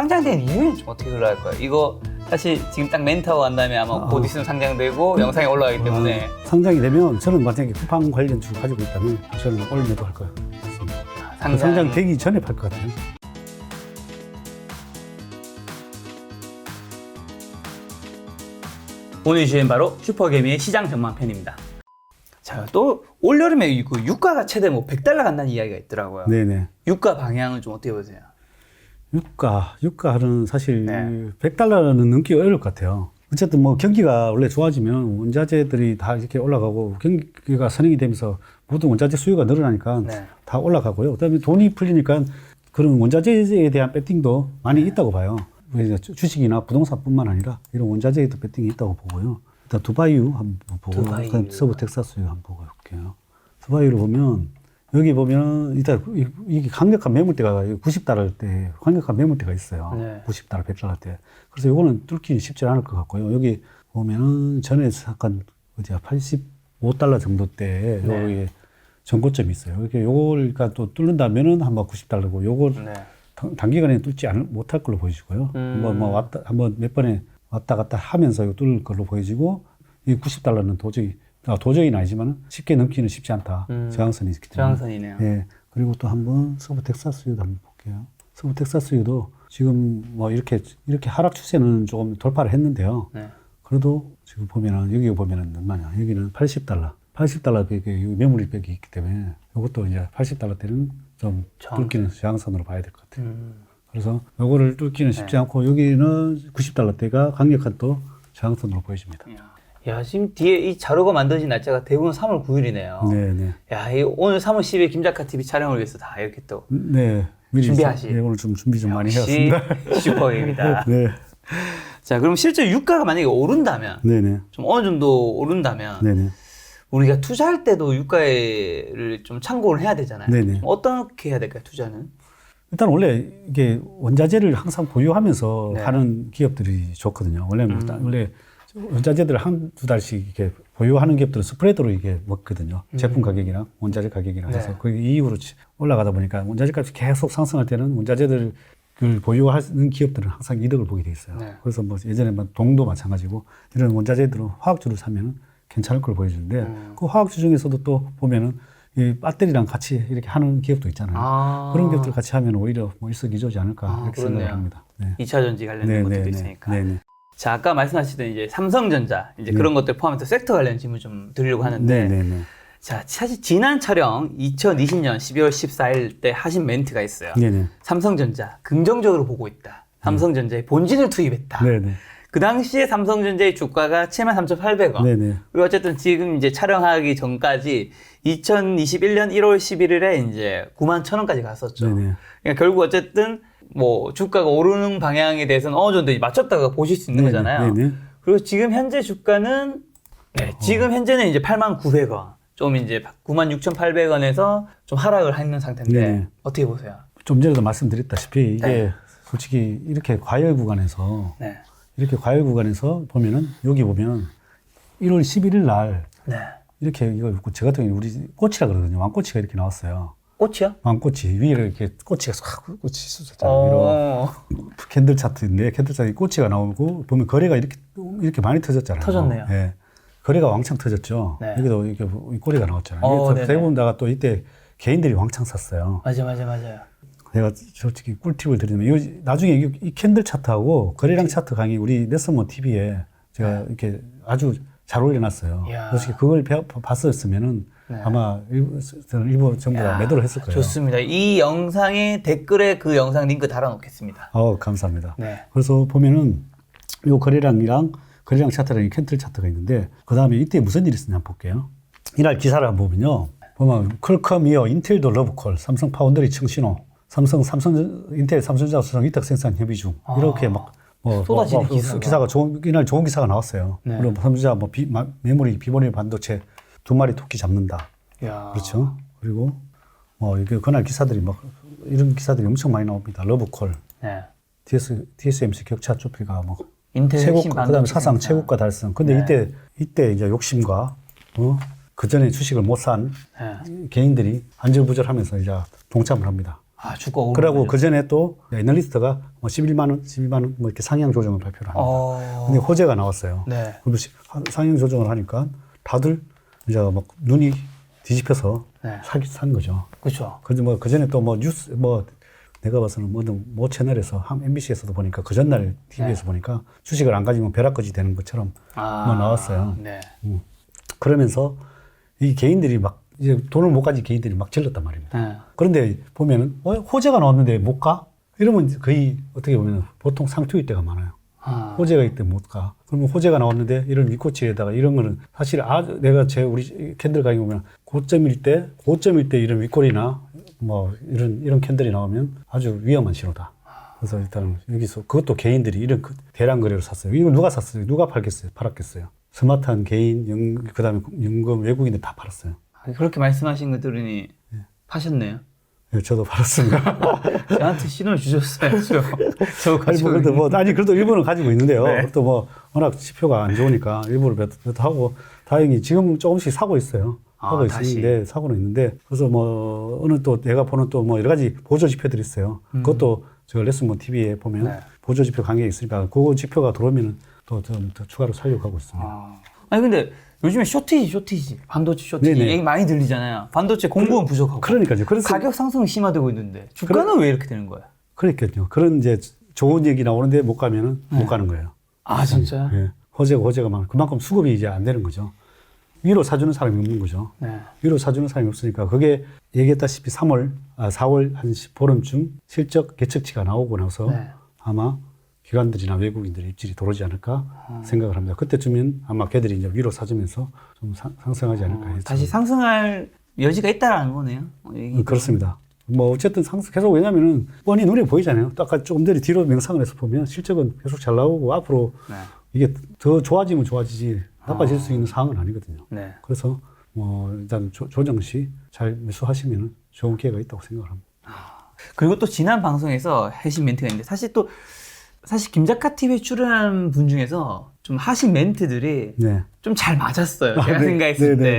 상장된 이유는 좀 어떻게 흘러갈 거예요? 이거 사실 지금 딱 멘트하고 간 다음에 아마 아. 곧 있으면 상장되고 영상에 올라가기 때문에 어, 상장이 되면 저는 만약에 쿠팡 관련 주를 가지고 있다면 저는 올 매도 할 거예요. 그 상장 되기 전에 팔 것 같아요. 오늘 주제는 바로 슈퍼개미의 시장 전망편입니다. 자, 또 올여름에 그 유가가 최대 뭐 100달러 간다는 이야기가 있더라고요. 네네. 유가 방향은 좀 어떻게 보세요? 유가, 유가는 사실 네. 100달러는 넘기 어려울 것 같아요. 어쨌든 뭐 경기가 원래 좋아지면 원자재들이 다 이렇게 올라가고 경기가 선행이 되면서 모든 원자재 수요가 늘어나니까 네. 다 올라가고요. 그다음에 돈이 풀리니까 그런 원자재에 대한 배팅도 많이 있다고 봐요. 주- 주식이나 부동산뿐만 아니라 이런 원자재에도 배팅이 있다고 보고요. 일단 두바이유 한번 보고 두바이유. 그다음 서부 텍사스유 한번 보고 볼게요. 두바이유를 보면 여기 보면 일단 이- 이게 강력한 매물대가 90달러 때 강력한 매물대가 있어요. 네. 90달러, 100달러 때. 그래서 이거는 뚫기는 쉽지 않을 것 같고요. 여기 보면은 전에 잠깐 어디야 85달러 정도 때 네. 여기 전고점이 있어요. 이렇게 요걸 그러니까 또 뚫는다면은 한번 90달러고 요걸 네. 단- 단기간에 뚫지 않을 못할 걸로 보이시고요. 음. 한번 뭐 왔다 한번 몇 번에 왔다 갔다 하면서 뚫을 걸로 보여지고 이 90달러는 도저히 아, 도저히는 아니지만 쉽게 넘기는 쉽지 않다. 음. 저항선이 있기 때문에. 저항선이네요. 예. 그리고 또 한번 서부 텍사스유도 한번 볼게요. 서부 텍사스유도 지금 뭐 이렇게 이렇게 하락 추세는 조금 돌파를 했는데요. 네. 그래도 지금 보면은 여기 보면은 얼마냐? 여기는 80달러. 80달러 벽에 여기 매물이 벽이 있기 때문에 이것도 이제 80달러 때는 좀 저항선. 뚫기는 저항선으로 봐야 될 것 같아요. 음. 그래서 요거를 뚫기는 쉽지 네. 않고 여기는 90달러 대가 강력한 또 저항선으로 보여집니다. 야. 야, 지금 뒤에 이 자료가 만들어진 날짜가 대부분 3월 9일이네요. 네, 네. 야, 이 오늘 3월 10일 김작가 TV 촬영을 위해서 다 이렇게 또 네. 미리 준비하시. 네, 오늘 좀 준비 좀 많이 해왔습니다. 슈퍼입니다. 네. 자, 그럼 실제 유가가 만약에 오른다면 네, 네. 좀 어느 정도 오른다면 네, 네. 우리가 투자할 때도 유가를 좀 참고를 해야 되잖아요. 네네. 좀 어떻게 해야 될까요, 투자는? 일단 원래 이게 원자재를 항상 보유하면서 네. 하는 기업들이 좋거든요. 원래 는 음. 원래 원자재들을 한두 달씩 이렇게 보유하는 기업들은 스프레드로 이게 먹거든요. 제품 가격이랑 원자재 가격이랑 해서 음. 네. 그 이후로 치- 올라가다 보니까 원자재 값이 계속 상승할 때는 원자재들 을 보유하는 기업들은 항상 이득을 보게 돼 있어요. 네. 그래서 뭐 예전에 뭐 동도 마찬가지고 이런 원자재들은 화학주를 사면은 괜찮을 걸 보여주는데 음. 그 화학주 중에서도 또 보면은 이 배터리랑 같이 이렇게 하는 기업도 있잖아요. 아, 그런 것들 같이 하면 오히려 뭐 일석이조지 않을까 아, 이렇게 그렇네요. 생각을 합니다. 네. 2차 전지 관련된 것들도 있으니까. 네, 네. 자, 아까 말씀하시던 이제 삼성전자 이제 네. 그런 것들 포함해서 섹터 관련 질문 좀 드리려고 하는데 네, 네, 네. 자, 사실 지난 촬영 2020년 12월 14일 때 하신 멘트가 있어요. 네, 네. 삼성전자 긍정적으로 보고 있다. 삼성전자에 본진을 투입했다. 네, 네. 그 당시에 삼성전자의 주가가 73,800원. 네, 네. 그리고 어쨌든 지금 이제 촬영하기 전까지 2021년 1월 11일에 이제 9만 1,000원까지 갔었죠. 네, 네. 그러니까 결국 어쨌든 뭐 주가가 오르는 방향에 대해서는 어느 정도 맞췄다가 보실 수 있는 네, 거잖아요. 네, 네. 그리고 지금 현재 주가는 네, 지금 현재는 이제 8만 900원. 좀 이제 9만 6,800원에서 좀 하락을 했는 상태인데 네. 어떻게 보세요? 좀 전에도 말씀드렸다시피 이게 네. 솔직히 이렇게 과열 구간에서 네. 이렇게 과열 구간에서 보면은 여기 보면 1월 11일 날 네. 이렇게 이거 저 같은 경우 우리 꽃이라 그러거든요. 왕꽃이가 이렇게 나왔어요. 꽃이요? 왕꽃이 위를 이렇게 꽃이가 싹 꽃이 쏟았잖아요. 위로. 어, 캔들 차트인데 캔들 차트에 꼬치가 나오고 보면 거래가 이렇게 이렇게 많이 터졌잖아요. 터졌네요. 예. 거래가 왕창 터졌죠. 네. 여기도 이렇게 이 꼬리가 나왔잖아요. 어, 네네. 대부분 다가 또 이때 개인들이 왕창 샀어요. 맞아, 맞아, 맞아요. 내가 솔직히 꿀팁을 드리면 이 나중에 이, 이 캔들 차트하고 거래량 차트 강의 우리 네스모 TV에 제가 이렇게 아주 잘 올려놨어요. 네. 이야. 솔직히 그걸 배워, 봤었으면은 네. 아마 일부, 저는 일부 전부 다 야, 매도를 했을 거예요. 좋습니다. 이 영상의 댓글에 그 영상 링크 달아놓겠습니다. 어, 감사합니다. 네. 그래서 보면은 요 거래량이랑 거래량 차트랑 이 캔틀 차트가 있는데 그 다음에 이때 무슨 일이 있었냐 한번 볼게요. 이날 기사를 한번 보면요. 보면 퀄컴 이어 인텔도 러브콜, 삼성 파운드리 청신호, 삼성 삼성 인텔 삼성전자 수성 위탁 생산 협의 중 이렇게 막 뭐, 쏟아지는 뭐, 기사가. 기사가 좋은 이날 좋은 기사가 나왔어요. 네. 그리고 삼성전자 뭐 비, 마- 메모리 비모리 반도체 두 마리 토끼 잡는다. 야. 그렇죠. 그리고 뭐 이게 그날 기사들이 막 이런 기사들이 엄청 많이 나옵니다. 러브콜, 네. TS, TSMC 격차 좁히가 뭐 최고 그다음에 사상. 최고가 달성. 근데 네. 이때 이때 이제 욕심과 어 그 전에 주식을 못산 네. 개인들이 안절부절하면서 이제 동참을 합니다. 아 주가. 그러고 그 전에 또 애널리스트가 뭐 11만 원, 12만 원 뭐 이렇게 상향 조정을 발표를 합니다. 어. 근데 호재가 나왔어요. 네. 시- 상향 조정을 하니까 다들 이제 막 눈이 뒤집혀서 네. 사기 산 거죠. 그렇죠. 그래서 뭐 그 전에 또 뭐 뉴스 뭐 내가 봐서는 뭐든 모 채널에서 한 MBC에서도 보니까 그 전날 TV에서 보니까 주식을 안 가지면 벼락거지 되는 것처럼 아. 뭐 나왔어요. 네. 음. 그러면서 이 개인들이 막 이제 돈을 못 가진 개인들이 막 질렀단 말입니다. 네. 그런데 보면은 어, 호재가 나왔는데 못 가? 이러면 거의 어떻게 보면 보통 상투일 때가 많아요. 아. 호재가 있대 못 가. 그러면 호재가 나왔는데 이런 위코치에다가 이런 거는 사실 아주 내가 제 우리 캔들 가게 보면 고점일 때 고점일 때 이런 윗골이나 뭐 이런 이런 캔들이 나오면 아주 위험한 신호다. 그래서 일단 여기서 그것도 개인들이 이런 그 대량 거래로 샀어요. 이거 누가 샀어요? 누가 팔겠어요? 팔았겠어요? 스마트한 개인, 연, 그다음에 연금 외국인들 다 팔았어요. 아, 그렇게 말씀하신 거 들으니 파셨네요. 예, 저도 팔았습니다. 저한테 신호를 주셨어야죠. 저 아니, 가지고 뭐, 그래도 있는- 뭐, 아니, 그래도 일부는 가지고 있는데요. 네. 또 뭐, 워낙 지표가 안 좋으니까 일부를 몇, 몇 하고, 다행히 지금 조금씩 사고 있어요. 아, 하고 다시. 있는데, 사고는 있는데, 그래서 뭐, 어느 또 내가 보는 또 뭐 여러 가지 보조 지표들이 있어요. 그것도 저 레슨몬 TV에 보면 음. 네. 보조 지표 관계가 있으니까, 그 지표가 들어오면은 또좀더 추가로 살려고 하고 있습니다. 아. 아니 근데 요즘에 쇼티지 쇼티지 반도체 쇼티지 네네. 얘기 많이 들리잖아요. 반도체 공급은 부족하고 그러니까요. 그래서, 가격 상승이 심화되고 있는데 주가는 왜 이렇게 되는 거예요? 그러니까요. 그런 이제 좋은 얘기 나오는데 못 가면은 못 가는 거예요. 네. 아 진짜요? 예. 호재가 호재가 많고, 그만큼 수급이 이제 안 되는 거죠. 위로 사주는 사람이 없는 거죠. 네. 위로 사주는 사람이 없으니까 그게 얘기했다시피 3월, 아, 4월 한 시- 보름쯤 실적 개척치가 나오고 나서 네. 아마 기관들이나 외국인들의 입질이 들어오지 않을까 생각을 합니다. 그때쯤엔 아마 걔들이 이제 위로 사주면서 좀 상, 상승하지 않을까 해서. 어, 다시 상승할 여지가 있다라는 거네요. 어, 얘기 음, 그렇습니다. 뭐 어쨌든 상승 계속 왜냐면은 뻔히 눈에 보이잖아요. 또 아까 조금 전에 뒤로 명상을 해서 보면 실적은 계속 잘 나오고 앞으로 네. 이게 더 좋아지면 좋아지지 나빠질 수 있는 상황은 아니거든요. 네. 그래서 뭐 일단 조, 조정 시 잘 매수하시면 좋은 기회가 있다고 생각을 합니다. 그리고 또 지난 방송에서 하신 멘트가 있는데 사실 또 사실 김작가 TV에 출연한 분 중에서 좀 하신 멘트들이 네. 좀 잘 맞았어요. 아, 제가 네. 생각했을 네, 네,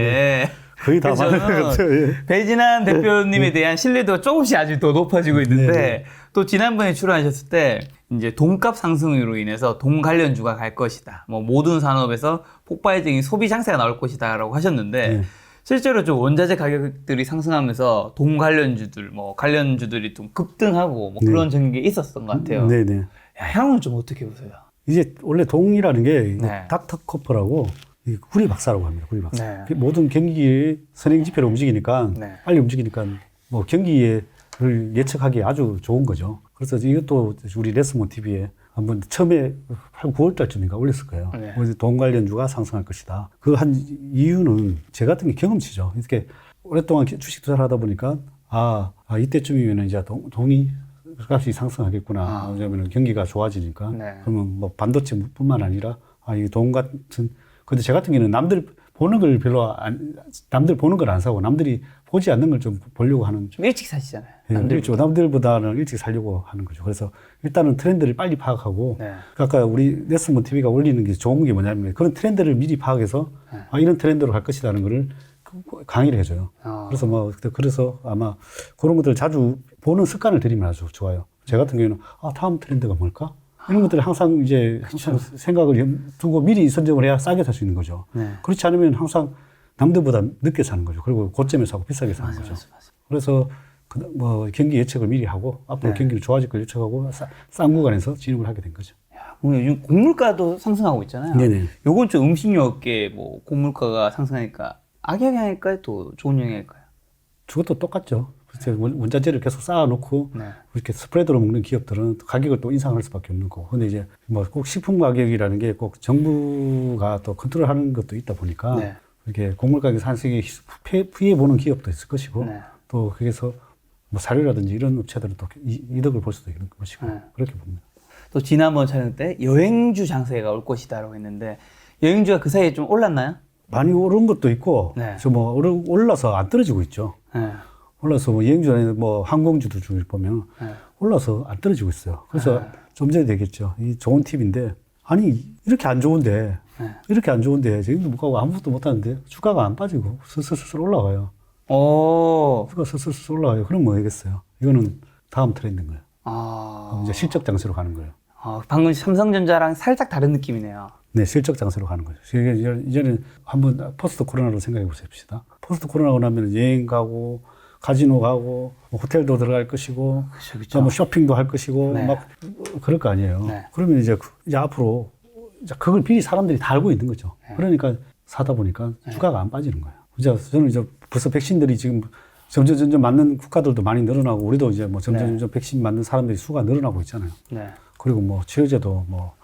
때. 거의 다? 맞는 것 같아요. 예. 배진환 대표님에 대한 신뢰도가 조금씩 아직 더 높아지고 있는데 네, 또 지난번에 출연하셨을 때 이제 돈값 상승으로 인해서 돈 관련주가 갈 것이다. 뭐 모든 산업에서 폭발적인 소비 장세가 나올 것이다라고 하셨는데 네. 실제로 좀 원자재 가격들이 상승하면서 돈 관련주들 뭐 관련주들이 좀 급등하고 뭐 그런 전개 있었던 것 같아요. 네, 네. 야, 향은 좀 어떻게 보세요? 이제 원래 동이라는 게 네. 닥터코퍼라고 이 구리 박사라고 합니다. 구리 박사. 네. 그 모든 경기 선행 지표를 움직이니까 네. 빨리 움직이니까 뭐 경기를 예측하기 아주 좋은 거죠. 그래서 이것도 우리 레스몬 TV에 한번 처음에 한 9월 달쯤인가 올렸을 거예요. 네. 그래서 돈 관련주가 상승할 것이다. 그 한 이유는 제 같은 게 경험치죠. 이렇게 오랫동안 주식 투자를 하다 보니까 아, 아 이때쯤이면 이제 동, 동이 값이 상승하겠구나. 아. 왜냐하면 경기가 좋아지니까. 네. 그러면 뭐 반도체뿐만 아니라 아, 이 돈 같은 근데 제 같은 경우는 남들 보는 걸 별로 안, 남들 보는 걸 안 사고 남들이 보지 않는 걸 좀 보려고 하는 좀 일찍 사시잖아요. 예, 남들. 그렇죠. 남들보다는 일찍 살려고 하는 거죠. 그래서 일단은 트렌드를 빨리 파악하고 네. 아까 우리 레슨몬 TV가 올리는 게 좋은 게 뭐냐면 그런 트렌드를 미리 파악해서 네. 아, 이런 트렌드로 갈 것이라는 거를 그- 강의를 해줘요. 어. 그래서 뭐 그래서 아마 그런 것들 을 자주 보는 습관을 들이면 아주 좋아요. 제 같은 경우에는 아 다음 트렌드가 뭘까? 이런 것들을 항상 이제 항상 생각을 염- 두고 미리 선정을 해야 싸게 살 수 있는 거죠. 네. 그렇지 않으면 항상 남들보다 늦게 사는 거죠. 그리고 고점에 사고 비싸게 사는 맞아, 거죠. 맞아, 맞아. 그래서 그, 뭐 경기 예측을 미리 하고 앞으로 네. 경기를 좋아질 걸 예측하고 싸- 싼 구간에서 진입을 하게 된 거죠. 야, 요즘 곡물가도 상승하고 있잖아요. 네네. 요건 좀 음식료 업계 뭐 곡물가가 상승하니까 악영향 일까요? 또 좋은 영향일까요? 저것도 똑같죠. 원- 원자재를 계속 쌓아놓고 네. 이렇게 스프레드로 먹는 기업들은 가격을 또 인상할 수밖에 없는 거고. 근데 이제 뭐 꼭 식품 가격이라는 게 꼭 정부가 또 컨트롤하는 것도 있다 보니까 네. 이렇게 곡물 가격 상승에 피해, 보는 기업도 있을 것이고 네. 또 거기서 뭐 사료라든지 이런 업체들은 또 이- 이득을 볼 수도 있는 것이고 네. 그렇게 봅니다. 또 지난번 촬영 때 여행주 장세가 올 것이다라고 했는데 여행주가 그 사이에 좀 올랐나요? 많이 오른 것도 있고 네. 좀뭐 올라서 안 떨어지고 있죠. 네. 올라서 뭐 여행주 안에 뭐 항공주도 중에 보면 네. 올라서 안 떨어지고 있어요. 그래서 좀 전에 되겠죠. 이 좋은 팁인데 아니 이렇게 안 좋은데 네. 이렇게 안 좋은데 지금도 못 가고 아무것도 못 하는데 주가가 안 빠지고 슬슬슬슬 올라가요. 오. 주가 슬슬슬 올라가요. 그럼 뭐 하겠어요. 이거는 다음 트렌드인 거예요. 아, 이제 실적 장세로 가는 거예요. 아, 방금 삼성전자랑 살짝 다른 느낌이네요. 네, 실적 장세로 가는 거죠. 이제는 한번 포스트 코로나로 생각해 보십시다. 포스트 코로나가 나면 여행 가고, 카지노 가고, 뭐 호텔도 들어갈 것이고, 그렇죠, 또뭐 쇼핑도 할 것이고, 네. 막 그럴 거 아니에요. 네. 그러면 이제, 그- 이제 앞으로 그걸 미리 사람들이 다 알고 있는 거죠. 네. 그러니까 사다 보니까 주가가 안 빠지는 거예요. 이제 저는 이제 벌써 백신들이 지금 점점 점점 맞는 국가들도 많이 늘어나고 우리도 이제 뭐 점점 네. 점점 백신 맞는 사람들이 수가 늘어나고 있잖아요. 네. 그리고 뭐 치료제도 뭐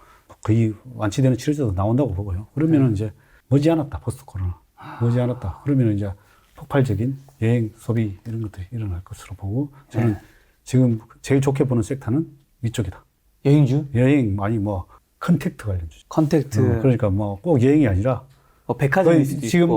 거의 완치되는 치료제도 나온다고 보고요. 그러면은 이제 머지않았다 포스트 코로나 머지않았다. 그러면은 이제 폭발적인 여행 소비 이런 것들이 일어날 것으로 보고 저는 지금 제일 좋게 보는 섹터는 이쪽이다. 여행주, 여행 많이 뭐 컨택트 관련주. 컨택트, 어, 그러니까 뭐 꼭 여행이 아니라 거의 수도 지금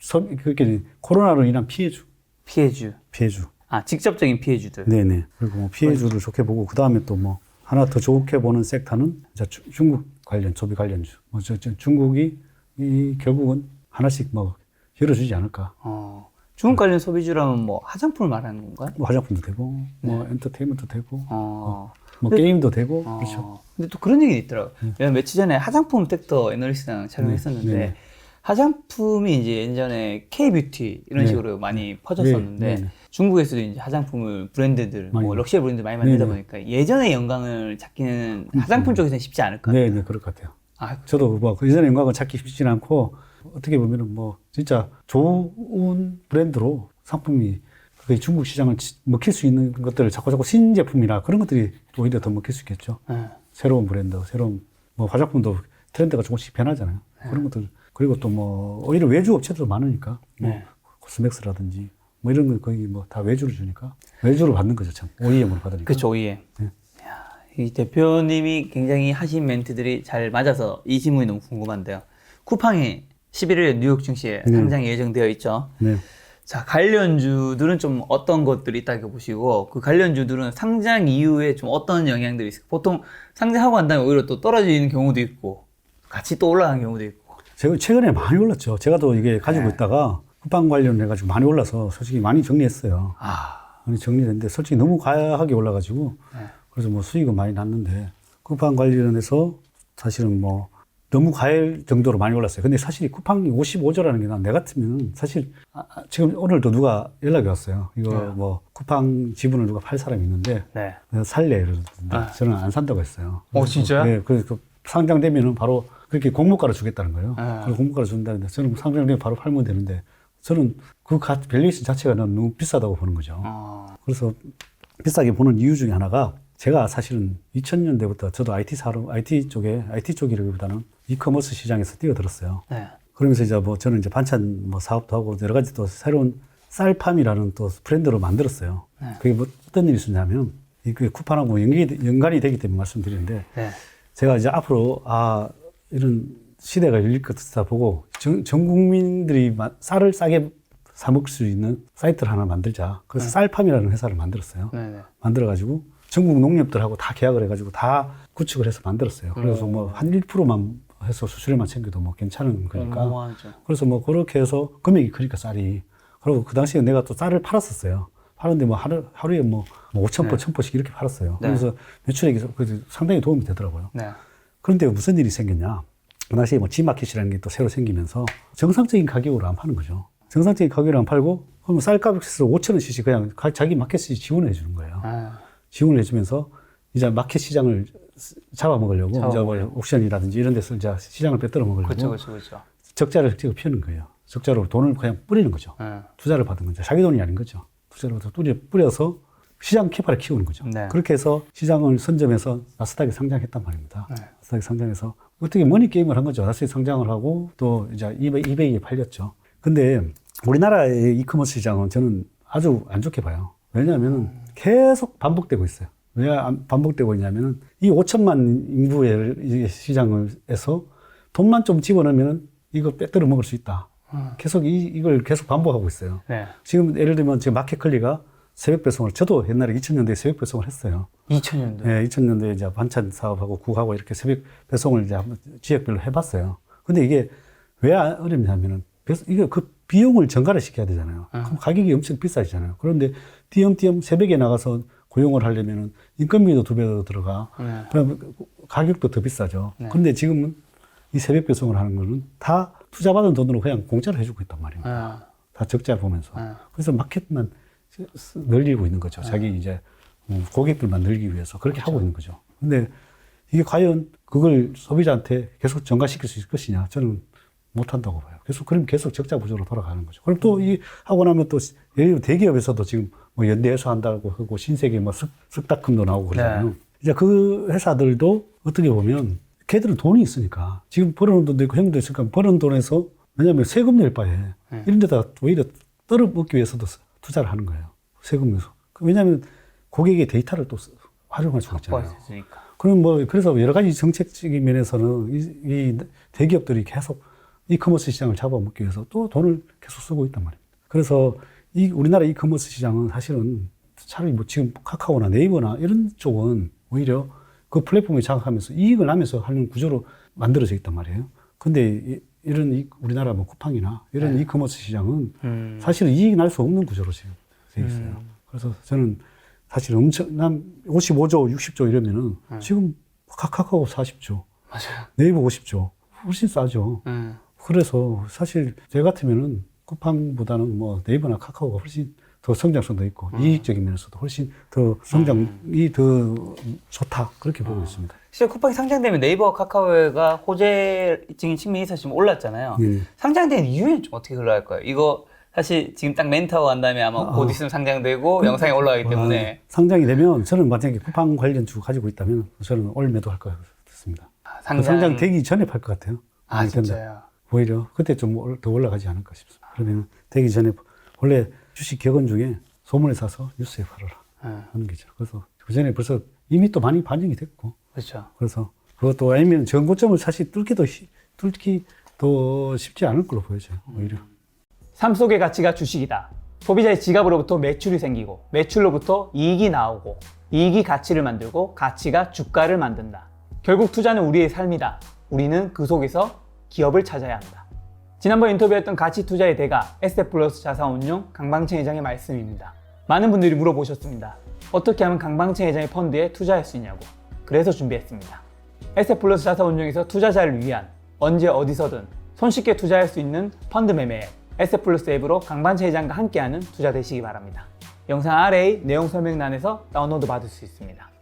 선, 그렇게 코로나로 인한 피해주, 피해주, 피해주. 아 직접적인 피해주들. 네네. 그리고 뭐 피해주를 좋게 보고 그 다음에 또 뭐 하나 더 좋게 보는 섹터는 중국 관련 소비 관련주. 뭐 저, 저 중국이 이 결국은 하나씩 뭐 열어주지 않을까. 어, 중국 관련 소비주라면 뭐 화장품을 말하는 건가요? 뭐 화장품도 되고, 뭐 네. 엔터테인먼트 되고, 어, 뭐 근데- 게임도 되고, 어, 그렇죠. 근데 또 그런 얘기 있더라고요. 왜냐면 며칠 전에 화장품 섹터 애널리스트랑 촬영했었는데 네, 네. 화장품이 이제 예전에 K-뷰티 이런 네. 식으로 많이 퍼졌었는데 네, 네, 네. 중국에서도 이제 화장품을 브랜드들, 많이 뭐 럭셔리 브랜드 많이 만들다 네, 네. 보니까 예전의 영광을 찾기는 화장품 쪽에서는 쉽지 않을 것 같아요. 네, 네, 그럴 것 같아요. 아, 저도 뭐그 이전의 영광을 찾기 쉽지는 않고 어떻게 보면은 뭐 진짜 좋은 브랜드로 상품이 그 중국 시장을 치- 먹힐 수 있는 것들을 자꾸 자꾸 신제품이나 그런 것들이 오히려 더 먹힐 수 있겠죠. 네. 새로운 브랜드, 새로운 뭐 화장품도 트렌드가 조금씩 변하잖아요. 그런 것들 그리고 또 뭐 오히려 외주 업체도 많으니까 뭐 네. 코스맥스라든지 뭐 이런 거 거의 뭐 다 외주를 주니까 외주를 받는 거죠 참 OEM으로 받으니까. 그렇죠, OEM. 네. 야, 이 대표님이 굉장히 하신 멘트들이 잘 맞아서 이 질문이 너무 궁금한데요. 쿠팡이 11일 뉴욕 증시에 네. 상장이 예정되어 있죠. 네. 자, 관련주들은 좀 어떤 것들이 있다고 보시고, 그 관련주들은 상장 이후에 좀 어떤 영향들이 있을까? 보통 상장하고 난 다음에 오히려 또 떨어지는 경우도 있고, 같이 또 올라가는 경우도 있고. 제가 최근에 많이 올랐죠. 제가 또 이게 가지고 네. 있다가 쿠팡 관련해 가지고 많이 올라서 솔직히 많이 정리했어요. 아, 많이 정리했는데 솔직히 너무 과하게 올라가지고 네. 그래서 뭐 수익은 많이 났는데 쿠팡 관련해서 사실은 뭐 너무 과할 정도로 많이 올랐어요. 근데 사실 이 쿠팡이 55조라는 게 난 내 같으면 사실 아, 아, 지금 오늘도 누가 연락이 왔어요. 이거 네. 뭐 쿠팡 지분을 누가 팔 사람이 있는데 네. 살래 이러는데 아. 저는 안 산다고 했어요. 어, 진짜요? 네, 그래서 그 상장되면은 바로 그렇게 공모가를 주겠다는 거예요. 아. 공모가를 준다는데 저는 상장되면 바로 팔면 되는데 저는 그 가, 밸류에이션 자체가 난 너무 비싸다고 보는 거죠. 어, 그래서 비싸게 보는 이유 중에 하나가 제가 사실은 2000년대부터 저도 IT 사로 IT 쪽에 IT 쪽이라기보다는 이커머스 시장에서 뛰어들었어요. 네. 그러면서 이제 뭐 저는 이제 반찬 뭐 사업도 하고 여러 가지 또 새로운 쌀팜이라는 또 브랜드로 만들었어요. 네. 그게 뭐 어떤 일이 있었냐면 이게 쿠팡하고 연결이, 연관이 되기 때문에 말씀드리는데 네. 제가 이제 앞으로 아 이런 시대가 열릴 것 같다 보고 전, 전 국민들이 마- 쌀을 싸게 사 먹을 수 있는 사이트를 하나 만들자. 그래서 쌀팜이라는 회사를 만들었어요. 네. 네. 만들어가지고 전국 농협들하고 다 계약을 해가지고 다 구축을 해서 만들었어요. 그래서 뭐한 1%만 해서 수수료만 챙겨도 뭐 괜찮은 거니까. 어마어마하죠. 그래서 뭐 그렇게 해서 금액이 크니까 쌀이. 그리고 그 당시에 내가 또 쌀을 팔았었어요. 파는데 뭐 하루, 하루에 뭐 5천 포, 네. 1000포씩 이렇게 팔았어요. 네. 그래서 매출액이 상당히 도움이 되더라고요. 네. 그런데 무슨 일이 생겼냐. 그 당시에 뭐 G마켓이라는 게 또 새로 생기면서 정상적인 가격으로 안 파는 거죠. 정상적인 가격으로 안 팔고 그럼 쌀값에서 5천 원씩 그냥 가- 자기 마켓이 지원해 주는 거예요. 아, 지원을 해주면서 이제 마켓 시장을 잡아먹으려고 이제 뭐. 옥션이라든지 이런 데서 이제 시장을 빼들어 먹으려고 그렇죠, 그렇죠, 그렇죠. 적자를 찍어 피우는 거예요. 적자로 돈을 그냥 뿌리는 거죠. 네. 투자를 받은 거죠. 자기 돈이 아닌 거죠. 투자를 뿌려, 뿌려서 시장 캐파를 키우는 거죠. 네. 그렇게 해서 시장을 선점해서 나스닥에 상장했단 말입니다. 네. 나스닥에 상장해서 어떻게 머니 게임을 한 거죠. 나스닥에 상장을 하고 또 이제 이베, 이베이에 팔렸죠. 근데 우리나라의 이커머스 시장은 저는 아주 안 좋게 봐요. 왜냐하면 계속 반복되고 있어요. 왜 안- 반복되고 있냐면은 이 5천만 인구의 이 시장에서 돈만 좀 집어넣으면 이거 빼들어 먹을 수 있다. 음. 계속 이, 이걸 계속 반복하고 있어요. 네. 지금 예를 들면 지금 마켓컬리가 새벽 배송을 저도 옛날에 2000년대에 새벽 배송을 했어요. 2000년도. 예, 2000년대에 이제 반찬 사업하고 국하고 이렇게 새벽 배송을 이제 한번 지역별로 해봤어요. 근데 이게 왜 어렵냐면은 배송- 이게 그 비용을 전가를 시켜야 되잖아요. 그럼 가격이 엄청 비싸지잖아요. 그런데 띄엄띄엄 새벽에 나가서 고용을 하려면은 인건비도 두 배 더 들어가. 네. 그럼 가격도 더 비싸죠. 네. 그런데 지금은 이 새벽 배송을 하는 거는 다 투자받은 돈으로 그냥 공짜로 해주고 있단 말입니다. 아, 다 적자 보면서. 아. 그래서 마켓만 쓰- 늘리고 있는 거죠. 자기 이제 음, 고객들만 늘기 위해서 그렇게 하고 있는 거죠. 근데 이게 과연 그걸 소비자한테 계속 전가시킬 수 있을 것이냐? 저는 못 한다고 봐요. 계속 그럼 계속 적자 구조로 돌아가는 거죠. 그럼 또 이 하고 나면 또 예를 들어 대기업에서도 지금 뭐 연대에서 한다고 하고 신세계 뭐 석, 석다금도 나오고 그러잖아요. 이제 그 회사들도 어떻게 보면 걔들은 돈이 있으니까 지금 벌어놓은 돈도 있고 형도 있으니까 벌어놓은 돈에서 왜냐하면 세금 낼 바에 네. 이런 데다 오히려 떨어먹기 위해서도 쓰- 투자를 하는 거예요. 세금 내서. 왜냐하면 고객의 데이터를 또 쓰- 활용할 수가 있잖아요. 그럼 뭐 그래서 여러 가지 정책적인 면에서는 이, 이 대기업들이 계속 이커머스 시장을 잡아먹기 위해서 또 돈을 계속 쓰고 있단 말입니다. 그래서 이 우리나라 이커머스 시장은 사실은 차라리 뭐 지금 카카오나 네이버나 이런 쪽은 오히려 그 플랫폼을 장악하면서 이익을 나면서 하는 구조로 만들어져 있단 말이에요. 근데 이, 이런 이- 우리나라 뭐 쿠팡이나 이런 이커머스 시장은 음. 사실은 이익이 날수 없는 구조로 지금 돼 있어요. 그래서 저는 사실 엄청난 55조, 60조 이러면은 지금 카카오 40조, 맞아요. 네이버 50조 훨씬 싸죠. 음. 그래서 사실 제 같으면은 쿠팡보다는 뭐 네이버나 카카오가 훨씬 더 성장성도 있고 이익적인 면에서도 훨씬 더 성장이 더 좋다 그렇게 보고 있습니다. 실제 쿠팡이 상장되면 네이버와 카카오가 호재적인 측면이 있어서 지금 올랐잖아요. 네. 상장된 이유는 좀 어떻게 흘러갈까요? 이거 사실 지금 딱 멘트하고 간 다음에 아마 곧 있으면 상장되고 영상에 올라가기 때문에 어, 상장이 되면 저는 만약에 쿠팡 관련 주 가지고 있다면 저는 올 매도할 것 같습니다. 아, 그 상장, 되기 전에 팔 것 같아요. 아. 진짜요? 오히려 그때 좀 더 올라가지 않을까 싶습니다. 그러면 되기 전에 원래 주식 격언 중에 소문을 사서 뉴스에 팔아라 음, 하는 게죠. 그래서 그 전에 벌써 이미 또 많이 반영이 됐고 그렇죠. 그래서 그것도 아니면 전고점을 사실 뚫기도 시- 뚫기 더 쉽지 않을 걸로 보여져요. 오히려. 삶 속의 가치가 주식이다. 소비자의 지갑으로부터 매출이 생기고 매출로부터 이익이 나오고 이익이 가치를 만들고 가치가 주가를 만든다. 결국 투자는 우리의 삶이다. 우리는 그 속에서 기업을 찾아야 한다. 지난번 인터뷰했던 가치 투자의 대가 에스테플러스 자산운용 강방채 회장의 말씀입니다. 많은 분들이 물어보셨습니다. 어떻게 하면 강방채 회장의 펀드에 투자할 수 있냐고. 그래서 준비했습니다. 에스테플러스 자산운용에서 투자자를 위한 언제 어디서든 손쉽게 투자할 수 있는 펀드 매매 앱 에스플러스 앱으로 강반채 회장과 함께하는 투자 되시기 바랍니다. 영상 아래의 내용 설명란에서 다운로드 받을 수 있습니다.